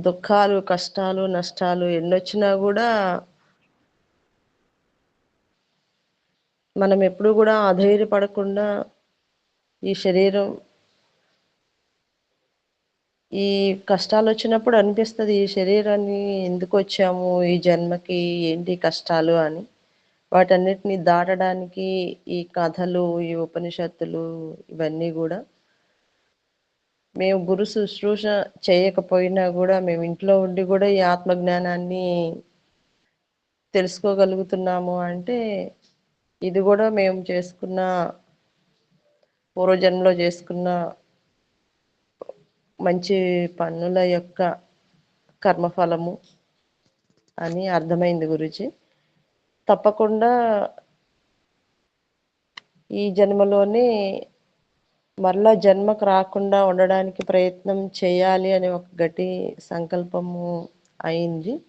దుఃఖాలు కష్టాలు నష్టాలు ఎన్నొచ్చినా కూడా మనం ఎప్పుడు కూడా అధైర్యపడకుండా ఈ శరీరం ఈ కష్టాలు వచ్చినప్పుడు అనిపిస్తుంది ఈ శరీరాన్ని ఎందుకు వచ్చాము ఈ జన్మకి ఏంటి కష్టాలు అని. వాటన్నిటిని దాటడానికి ఈ కథలు ఈ ఉపనిషత్తులు ఇవన్నీ కూడా మేము గురు శుశ్రూష చేయకపోయినా కూడా మేము ఇంట్లో ఉండి కూడా ఈ ఆత్మజ్ఞానాన్ని తెలుసుకోగలుగుతున్నాము అంటే ఇది కూడా మేము చేసుకున్న పూర్వజన్మలో చేసుకున్న మంచి పన్నుల యొక్క కర్మఫలము అని అర్థమైంది గురుజీ. తప్పకుండా ఈ జన్మలోనే మరలా జన్మకు రాకుండా ఉండడానికి ప్రయత్నం చేయాలి అనే ఒక గట్టి సంకల్పము అయింది.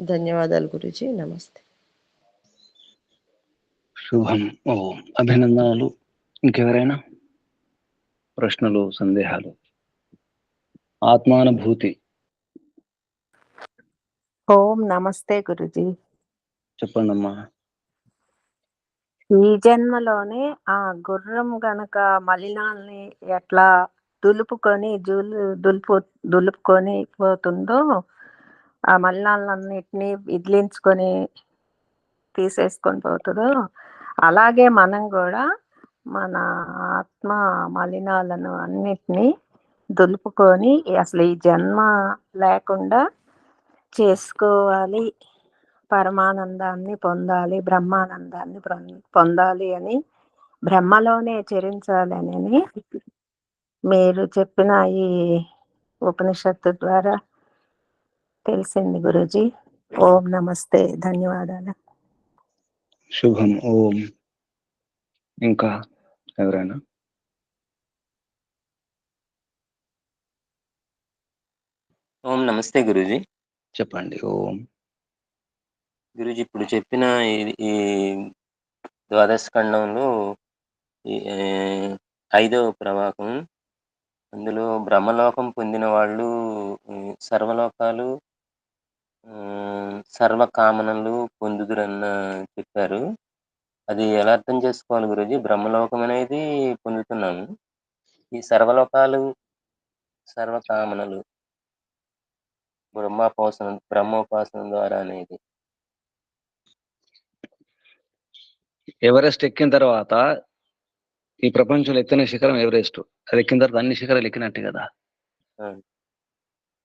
ధన్యవాదాలు గురుజీ. నమస్తే. శుభం. ఓ అభినందనలు. ఇంకెవరైనా? ప్రశ్నలు సందేహాలు. ఆత్మానుభూతి. ఓం నమస్తే గురుజీ. చెప్పండి అమ్మా ఈ జన్మలోనే ఆ గుర్రం గనక మలినాల్ని ఎట్లా దులుపుకొని జులు దులుపు దులుపుకొని పోతుందో ఆ మలినాలన్నిటినీ విదిలించుకొని తీసేసుకొని పోతుందో అలాగే మనం కూడా మన ఆత్మ మలినాలను అన్నిటినీ దులుపుకొని అసలు ఈ జన్మ లేకుండా చేసుకోవాలి. పరమానందాన్ని పొందాలి బ్రహ్మానందాన్ని పొం- పొందాలి అని బ్రహ్మలోనే చరించాలని మీరు చెప్పిన ఈ ఉపనిషత్తు ద్వారా తెలిసింది గురుజీ. ఓం నమస్తే ధన్యవాదాలు. శుభం ఓం. ఇంకా ఎవరైనా? ఓం నమస్తే గురూజీ. చెప్పండి ఓం. గురుజీ ఇప్పుడు చెప్పిన ఈ- ద్వాదశ ఖండంలో ఐదవ ప్రవాహం అందులో బ్రహ్మలోకం పొందిన వాళ్ళు సర్వలోకాలు సర్వకామనలు పొందుదురన్న చెప్పారు. అది ఎలా అర్థం చేసుకోవాలి గురుజీ? బ్రహ్మలోకం అనేది పొందుతున్నాము. ఈ సర్వలోకాలు సర్వకామనలు బ్రహ్మోపాసన బ్రహ్మోపాసన ద్వారా అనేది. ఎవరెస్ట్ ఎక్కిన తర్వాత ఈ ప్రపంచంలో ఎత్తిన శిఖరం ఎవరెస్ట్? అది ఎక్కిన తర్వాత అన్ని శిఖరాలు ఎక్కినట్టే కదా.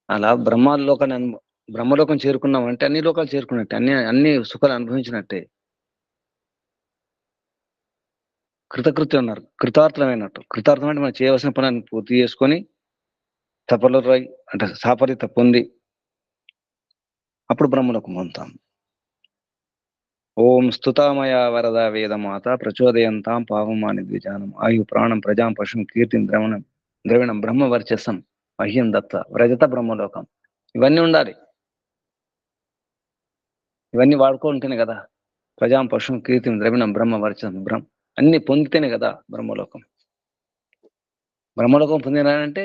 అలా బ్రహ్మలోకాన్ని బ్రహ్మలోకం చేరుకున్నాం అంటే అన్ని లోకాలు చేరుకున్నట్టే. అన్ని అన్ని సుఖాలు అనుభవించినట్టే. కృతకృత్యం అన్నారు. కృతార్థమైనట్టు. కృతార్థం అంటే మనం చేయవలసిన పని పూర్తి చేసుకొని తపలో రాయి అంటే సాపరిత పొంది అప్పుడు బ్రహ్మలోకం పొందుతాం. ఓం స్తుతామయ వరద వేదమాత ప్రచోదయంతాం పావమాని ద్విజానం ఆయు ప్రాణం ప్రజాం పశుం కీర్తిం ద్రవణం ద్రవిణం బ్రహ్మ వర్చస్సం మహ్యం దత్త వ్రజత బ్రహ్మలోకం. ఇవన్నీ ఉండాలి. ఇవన్నీ వాడుకుంటేనే కదా. ప్రజాం పశుం కీర్తిం ద్రవిణం బ్రహ్మ వర్చస్సం బ్రహ్మ అన్ని పొందితేనే కదా బ్రహ్మలోకం. బ్రహ్మలోకం పొందినారంటే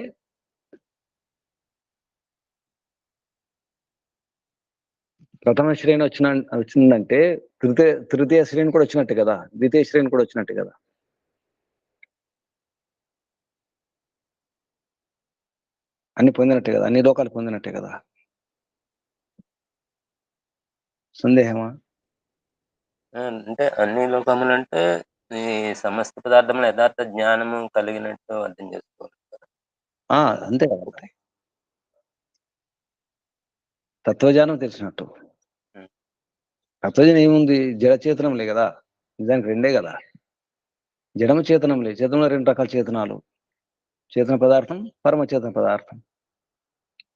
ప్రథమ శ్రేణి వచ్చిన వచ్చిందంటే తృతీయ తృతీయ శ్రేణి కూడా వచ్చినట్టే కదా? ద్వితీయ శ్రేణి కూడా వచ్చినట్టే కదా? అన్ని పొందినట్టే కదా? అన్ని లోకాలు పొందినట్టే కదా? సందేహమా? అంటే అన్ని లోకములు అంటే ఈ సమస్త పదార్థముల యథార్థ జ్ఞానము కలిగినట్టు అర్థం చేసుకోవాలి. ఆ అంతే కదా తత్వజ్ఞానం తెలిసినట్టు. తత్వజ్ఞానం ఏముంది? జడ చేతనంలే కదా? నిజానికి రెండే కదా? జడము చేతనంలే చేతనంలో రెండు రకాల చేతనాలు. చేతన పదార్థం పరమచేతన పదార్థం.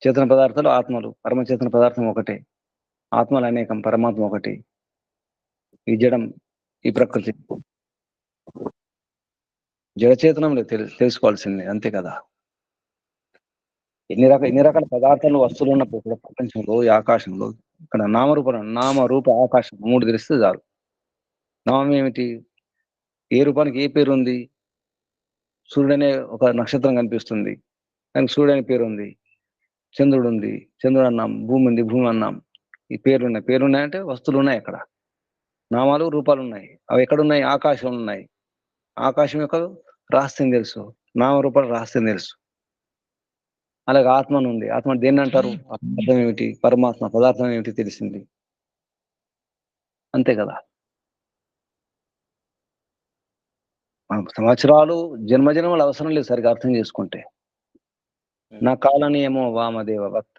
చేతన పదార్థాలు ఆత్మలు. పరమచేతన పదార్థం ఒకటే. ఆత్మలు అనేకం పరమాత్మ ఒకటి. ఈ జడం ఈ ప్రకృతి. జడచేతనంలో తెలు తెలుసుకోవాల్సిందే. అంతే కదా? ఎన్ని రకాల ఎన్ని రకాల పదార్థాలు వస్తువులు ఉన్నప్పుడు ప్రపంచంలో ఈ ఆకాశంలో ఇక్కడ నామరూప నామరూప ఆకాశం మూడు తెలిస్తే చాలు. నామం ఏమిటి ఏ రూపానికి ఏ పేరు ఉంది సూర్యుడనే ఒక నక్షత్రం కనిపిస్తుంది. దానికి సూర్యుడు అనే పేరు ఉంది చంద్రుడు ఉంది చంద్రుడు అన్నాం భూమి ఉంది భూమి అన్నాం. ఈ పేర్లు ఉన్నాయి పేర్లు ఉన్నాయంటే వస్తువులు ఉన్నాయి అక్కడ. నామాలు రూపాలు ఉన్నాయి అవి ఎక్కడున్నాయి? ఆకాశం ఉన్నాయి ఆకాశం యొక్క రహస్యం తెలుసు. నామరూపాల రహస్యం తెలుసు. అలాగే ఆత్మ ఉంది. ఆత్మ దేన్ని అంటారు అర్థం ఏమిటి? పరమాత్మ పదార్థం ఏమిటి తెలిసింది? అంతే కదా? సంవత్సరాలు జన్మజన్మలు అవసరం లేదు సరిగా అర్థం చేసుకుంటే. నా కాలనీయమో వామదేవ భక్త్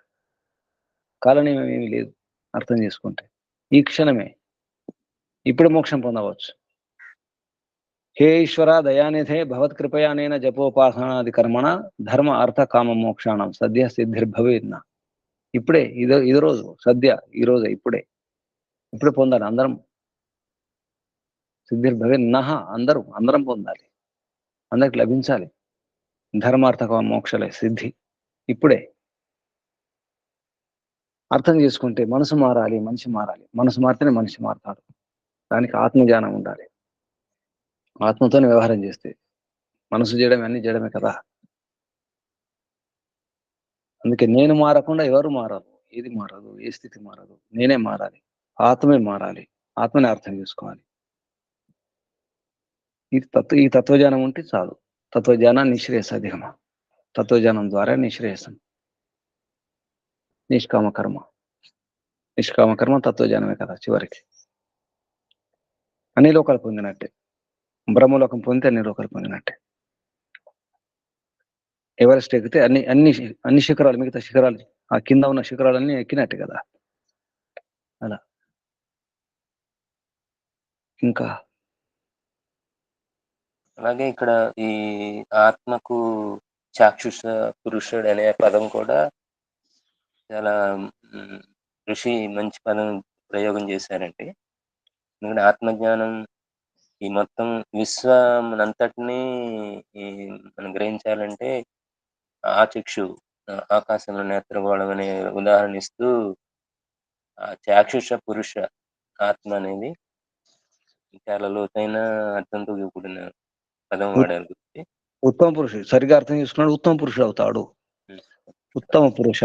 కాలనీయం ఏమీ లేదు అర్థం చేసుకుంటే. ఈ క్షణమే. ఇప్పుడు మోక్షం పొందవచ్చు. హే ఈశ్వర దయానిధే భవత్కృపయానైన జపోపాసనాది కర్మణ ధర్మ అర్థ కామ మోక్షాణం సద్య సిద్ధిర్భవేద్న. ఇప్పుడే ఇదో ఇది రోజు సద్య ఈ రోజే ఇప్పుడే. ఇప్పుడే పొందాలి అందరం. సిద్ధిర్భవే నహ అందరూ అందరం పొందాలి. అందరికి లభించాలి. ధర్మార్థ కామ మోక్షలే సిద్ధి. ఇప్పుడే. అర్థం చేసుకుంటే మనసు మారాలి మనిషి మారాలి. మనసు మారితేనే మనిషి మారతాడు. దానికి ఆత్మజ్ఞానం ఉండాలి. ఆత్మతోనే వ్యవహారం చేస్తే మనసు చేయడం అన్ని చేయడమే కదా. అందుకే నేను మారకుండా ఎవరు మారదు ఏది మారదు ఏ స్థితి మారదు నేనే మారాలి ఆత్మే మారాలి ఆత్మని అర్థం చేసుకోవాలి. ఈ తత్వ ఈ తత్వజ్ఞానం ఉంటే చాలు. తత్వజ్ఞానం నిశ్రేయసాధికమా తత్వజ్ఞానం ద్వారా నిశ్రేయసం నిష్కామ కర్మ. నిష్కామ కర్మ తత్వజ్ఞానమే కదా చివరికి. అన్ని లోకాలు పొందినట్టే. బ్రహ్మలోకం పొందితే అన్ని లోకాలు పొందినట్టే. ఎవరెస్ట్ ఎక్కితే అన్ని అన్ని అన్ని శిఖరాలు మిగతా శిఖరాలు ఆ కింద ఉన్న శిఖరాలన్నీ ఎక్కినట్టే కదా. అలా. ఇంకా? అలాగే ఇక్కడ ఈ ఆత్మకు చాక్షుష పురుషుడు అనే పదం కూడా చాలా ఋషి మంచి పదం ప్రయోగం చేశారండి. ఎందుకంటే ఆత్మజ్ఞానం ఈ మొత్తం విశ్వమనంతటినీ ఈ మనం గ్రహించాలంటే ఆ చక్షు ఆ ఆకాశంలో నేత్రగోళం అనే ఉదాహరణ ఇస్తూ ఆ చాక్షుష పురుష ఆత్మ అనేది చాలా లోతైన అర్థంతో కూడిన పదం వాడారు గురించి ఉత్తమ పురుషుడు సరిగా అర్థం చేసుకున్నాడు ఉత్తమ పురుషుడు అవుతాడు. ఉత్తమ పురుష.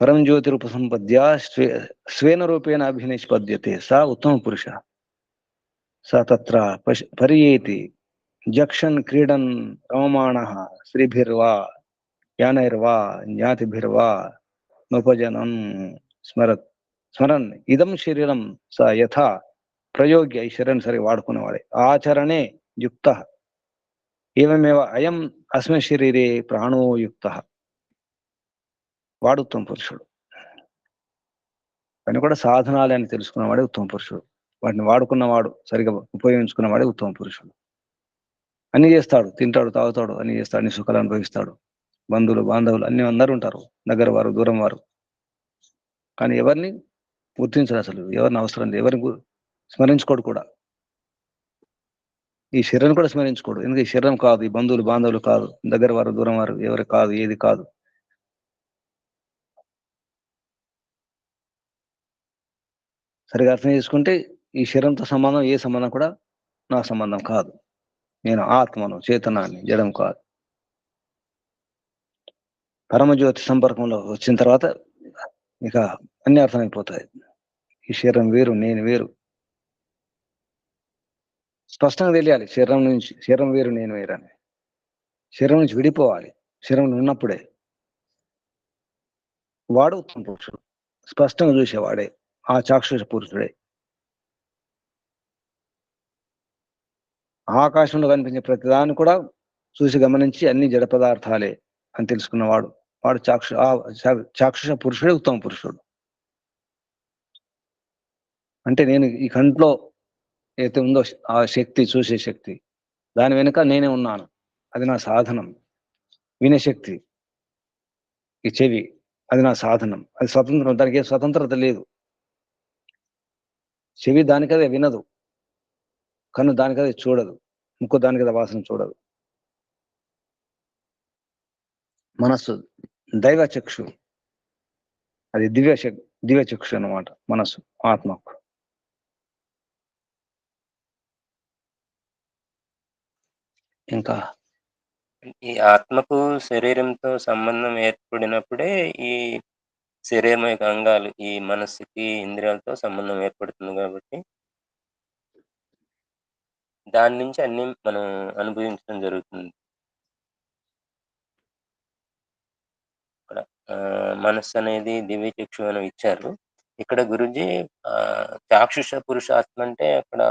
పరం జ్యోతిరుపసంపద్య స్వే స్వేన రూపేణ అభినిష్పద్యతే సా ఉత్తమ పురుష. స తత్ర పశ- పరియేతి జక్షన్ క్రీడన్ రమమాణ శ్రీభిర్వా యానైర్వా జ్ఞాతిభిర్వా నోపజనం స్మరత్ స్మరన్ ఇదం శరీరం స యథా ప్రయోగ్య ఈ శరీరం సరి వాడుకునేవాడే ఆచరణే యుక్త ఏమేవ అయం అస్మిన్ శరీరే ప్రాణోయుక్త వాడు ఉత్తమ పురుషుడు కానీ కూడా సాధనాలే అని తెలుసుకున్నవాడే ఉత్తమ పురుషుడు వాటిని వాడుకున్నవాడు సరిగా ఉపయోగించుకున్నవాడే ఉత్తమ పురుషుడు. అన్ని చేస్తాడు తింటాడు తాగుతాడు అన్ని చేస్తాడు అన్ని సుఖాలు అనుభవిస్తాడు. బంధువులు బాంధవులు అన్ని అందరూ ఉంటారు. దగ్గర వారు దూరం వారు. కానీ ఎవరిని గుర్తించరు అసలు. ఎవరిని అవసరం లేదు. ఎవరిని స్మరించుకోడు కూడా. ఈ శరీరం కూడా స్మరించుకోడు. ఎందుకంటే ఈ శరీరం కాదు ఈ బంధువులు బాంధవులు కాదు దగ్గర వారు దూరం వారు ఎవరు కాదు ఏది కాదు. సరిగా అర్థం చేసుకుంటే ఈ శరీరంతో సంబంధం ఏ సంబంధం కూడా నా సంబంధం కాదు. నేను ఆత్మను చేతనాన్ని జడం కాదు. పరమజ్యోతి సంపర్కంలో వచ్చిన తర్వాత ఇక అన్ని అర్థమైపోతాయి. ఈ శరీరం వేరు నేను వేరు. స్పష్టంగా తెలియాలి శరీరం నుంచి శరీరం వేరు నేను వేరు అని. శరీరం నుంచి విడిపోవాలి శరీరం ఉన్నప్పుడే. వాడు ఉత్తమ పురుషుడు స్పష్టంగా చూసేవాడే ఆ చాక్షుష పురుషుడే. ఆకాశంలో కనిపించే ప్రతిదాన్ని కూడా చూసి గమనించి అన్ని జడ పదార్థాలే అని తెలుసుకున్నవాడు. వాడు చాక్షు చాక్షుష పురుషుడే ఉత్తమ పురుషుడు. అంటే నేను ఈ కంట్లో ఏదైతే ఉందో ఆ శక్తి చూసే శక్తి దాని వెనుక నేనే ఉన్నాను. అది నా సాధనం. వినే శక్తి. ఈ చెవి అది నా సాధనం. అది స్వతంత్రం దానికి ఏ స్వతంత్రత లేదు. చెవి దానికదే వినదు. కన్ను దానికదే చూడదు. ముక్కు దానికదే వాసన చూడదు. మనస్సు దైవ చక్షు. అది దివ్య దివ్య చక్షు అన్నమాట మనస్సు ఆత్మకు ఇంకా? ఈ ఆత్మకు శరీరంతో సంబంధం ఏర్పడినప్పుడే ఈ శరీరం యొక్క అంగాలు ఈ మనస్సుకి ఇంద్రియాలతో సంబంధం ఏర్పడుతుంది కాబట్టి దాని నుంచి అన్ని మనం అనుభవించడం జరుగుతుంది. ఇక్కడ ఆ, మనస్సు అనేది దివ్య చక్షు అని ఇచ్చారు. ఇక్కడ గురుజీ ఆ, చాక్షుష పురుషాత్మ అంటే అక్కడ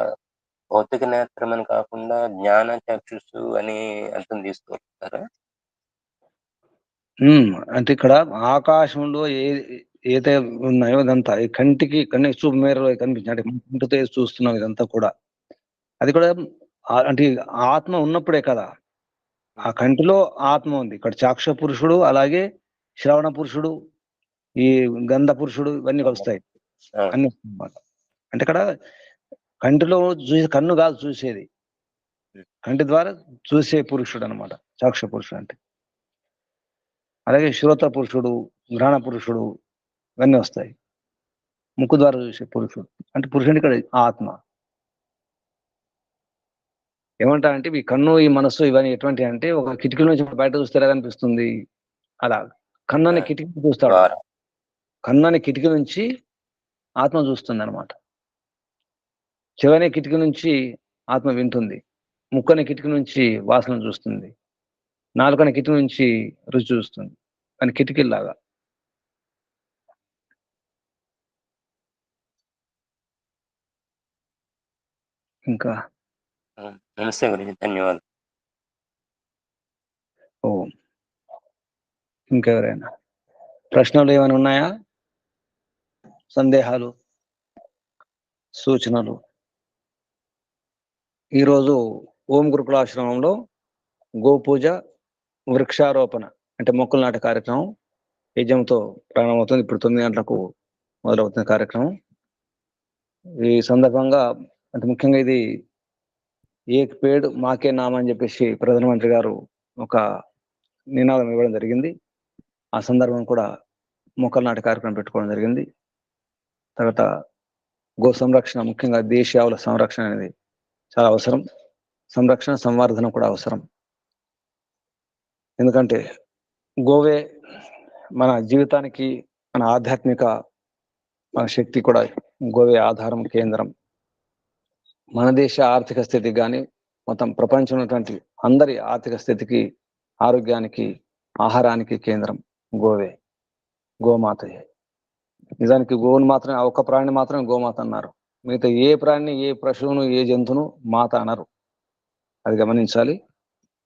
భౌతిక నేత్రం అని కాకుండా జ్ఞాన చక్షుషు అని అర్థం తీసుకుంటారా ఉమ్, అంటే ఇక్కడ ఆకాశంలో ఏ ఏదైతే ఉన్నాయో ఇదంతా ఈ కంటికి కన్నీ చూపు మేరలో కనిపించింది అంటే కంటితో చూస్తున్నాం ఇదంతా కూడా. అది కూడా అంటే ఆత్మ ఉన్నప్పుడే కదా. ఆ కంటిలో ఆత్మ ఉంది. ఇక్కడ చాక్ష పురుషుడు అలాగే శ్రవణ పురుషుడు ఈ గంధ పురుషుడు ఇవన్నీ వస్తాయి అన్ని అన్నమాట అంటే ఇక్కడ కంటిలో చూసే కన్ను కాదు చూసేది. కంటి ద్వారా చూసే పురుషుడు అనమాట చాక్ష పురుషుడు అంటే. అలాగే శ్రోత పురుషుడు గ్రహణ పురుషుడు ఇవన్నీ వస్తాయి. ముక్కు ద్వారా చూసే పురుషుడు. అంటే పురుషుడు ఇక్కడ ఆత్మ. ఏమంటా అంటే ఈ కన్ను ఈ మనస్సు ఇవన్నీ ఎటువంటి అంటే ఒక కిటికీ నుంచి బయట చూస్తే ఎలా కనిపిస్తుంది అలా. కన్ను అనే కిటికీ చూస్తాడు. కన్ను అనే కిటికీ నుంచి ఆత్మ చూస్తుంది అనమాట చెవనే కిటికీ నుంచి ఆత్మ వింటుంది. ముక్కనే కిటికీ నుంచి వాసన చూస్తుంది. నాలుకనే కిటికీ నుంచి రుచి చూస్తుంది. అని కిటికీలాగా ఇంకా నమస్తే గురించి ధన్యవాదాలు ఓ ఇంకెవరైనా ప్రశ్నలు ఏమైనా ఉన్నాయా సందేహాలు సూచనలు ఈరోజు ఓం గురుకులాశ్రమంలో గోపూజ వృక్షారోపణ అంటే మొక్కలు నాటే కార్యక్రమం యజ్ఞంతో ప్రారంభమవుతుంది ఇప్పుడు తొమ్మిది గంటలకు మొదలవుతుంది కార్యక్రమం ఈ సందర్భంగా అంటే ముఖ్యంగా ఇది ఏక్ పేడ్ మాకే నామ అని చెప్పేసి ప్రధానమంత్రి గారు ఒక నినాదం ఇవ్వడం జరిగింది. ఆ సందర్భం కూడా మొక్కలు నాటి కార్యక్రమం పెట్టుకోవడం జరిగింది. తర్వాత గో సంరక్షణ ముఖ్యంగా దేశీయావుల సంరక్షణ అనేది చాలా అవసరం. సంరక్షణ సంవర్ధన కూడా అవసరం. ఎందుకంటే గోవే మన జీవితానికి మన ఆధ్యాత్మిక మన శక్తి కూడా గోవే ఆధారం కేంద్రం. మన దేశ ఆర్థిక స్థితికి కానీ మొత్తం ప్రపంచం ఉన్నటువంటి అందరి ఆర్థిక స్థితికి ఆరోగ్యానికి ఆహారానికి కేంద్రం గోవే గోమాతయే. నిజానికి గోవును మాత్రమే ఒక్క ప్రాణిని మాత్రమే గోమాత అన్నారు. మిగతా ఏ ప్రాణిని ఏ పశువును ఏ జంతువును మాత అనరు. అది గమనించాలి.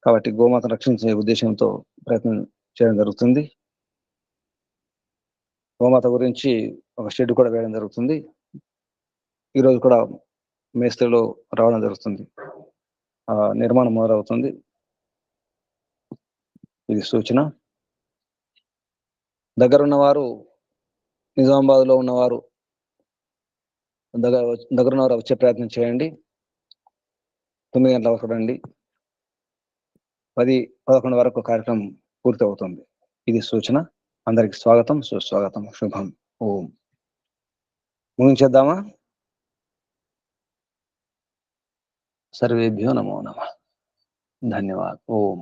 కాబట్టి గోమాతను రక్షించే ఉద్దేశంతో ప్రయత్నం చేయడం జరుగుతుంది. గోమాత గురించి ఒక షెడ్ కూడా వేయడం జరుగుతుంది. ఈరోజు కూడా మేస్త్రిలో రావడం జరుగుతుంది. ఆ నిర్మాణం మొదలవుతుంది. ఇది సూచన. దగ్గర ఉన్నవారు నిజామాబాద్లో ఉన్నవారు దగ్గర దగ్గర ఉన్నవారు వచ్చే ప్రయత్నం చేయండి. తొమ్మిది గంటల వరకు రండి. పది పదకొండు వరకు కార్యక్రమం పూర్తి అవుతుంది ఇది సూచన. అందరికి స్వాగతం. సుస్వాగతం. శుభం. ఓం. ముగించేద్దామా? సర్వేభ్యో నమో నమ ధన్యవాద్ ఓం